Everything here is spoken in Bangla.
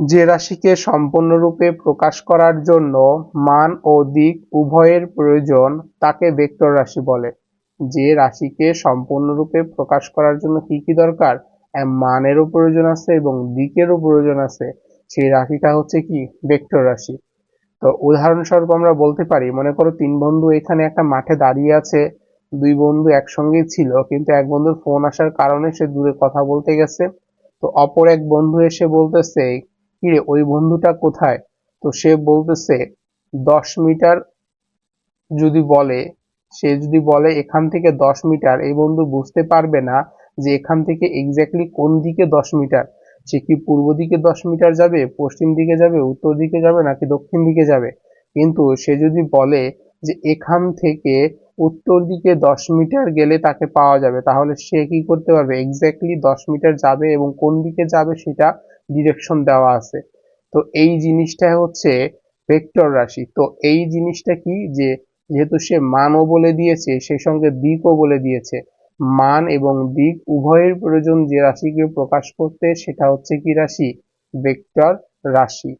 যে রাশিকে সম্পূর্ণরূপে প্রকাশ করার জন্য মান ও দিক উভয়ের প্রয়োজন, তাকে ভেক্টর রাশি বলে। যে রাশিকে সম্পূর্ণরূপে প্রকাশ করার জন্য কি কি দরকার? মানেরও প্রয়োজন আছে এবং দিকেরও প্রয়োজন আছে। সেই রাশিটা হচ্ছে কি? ভেক্টর রাশি। তো উদাহরণস্বরূপ আমরা বলতে পারি, মনে করো তিন বন্ধু এখানে একটা মাঠে দাঁড়িয়ে আছে, দুই বন্ধু একসঙ্গেই ছিল, কিন্তু এক বন্ধুর ফোন আসার কারণে সে দূরে কথা বলতে গেছে। তো অপর এক বন্ধু এসে বলতেছে কিরে, ওই বন্ধুটা কোথায়? তো সে বলতেছে, দশ মিটার যদি বলে, সে যদি বলে এখান থেকে দশ মিটার, এই বন্ধু বুঝতে পারবে না যে এখান থেকে এক্স্যাক্টলি কোন দিকে দশ মিটার। সে কি পূর্ব দিকে দশ মিটার যাবে, পশ্চিম দিকে যাবে, উত্তর দিকে যাবে, নাকি দক্ষিণ দিকে যাবে? কিন্তু সে যদি বলে যে এখান থেকে উত্তর দিকে দশ মিটার গেলে তাকে পাওয়া যাবে। তাহলে সে কি করতে পারবে? এক্স্যাক্টলি দশ মিটার যাবে এবং কোন দিকে যাবে সেটা ডিরেকশন দেওয়া আছে। তো এই জিনিসটা হচ্ছে ভেক্টর রাশি। তো এই জিনিসটা কি? যে যেহেতু সে মানও বলে দিয়েছে সেই সঙ্গে দিকও বলে দিয়েছে। মান এবং দিক উভয়ের প্রয়োজন যে রাশিকে প্রকাশ করতে, সেটা হচ্ছে কি রাশি? ভেক্টর রাশি।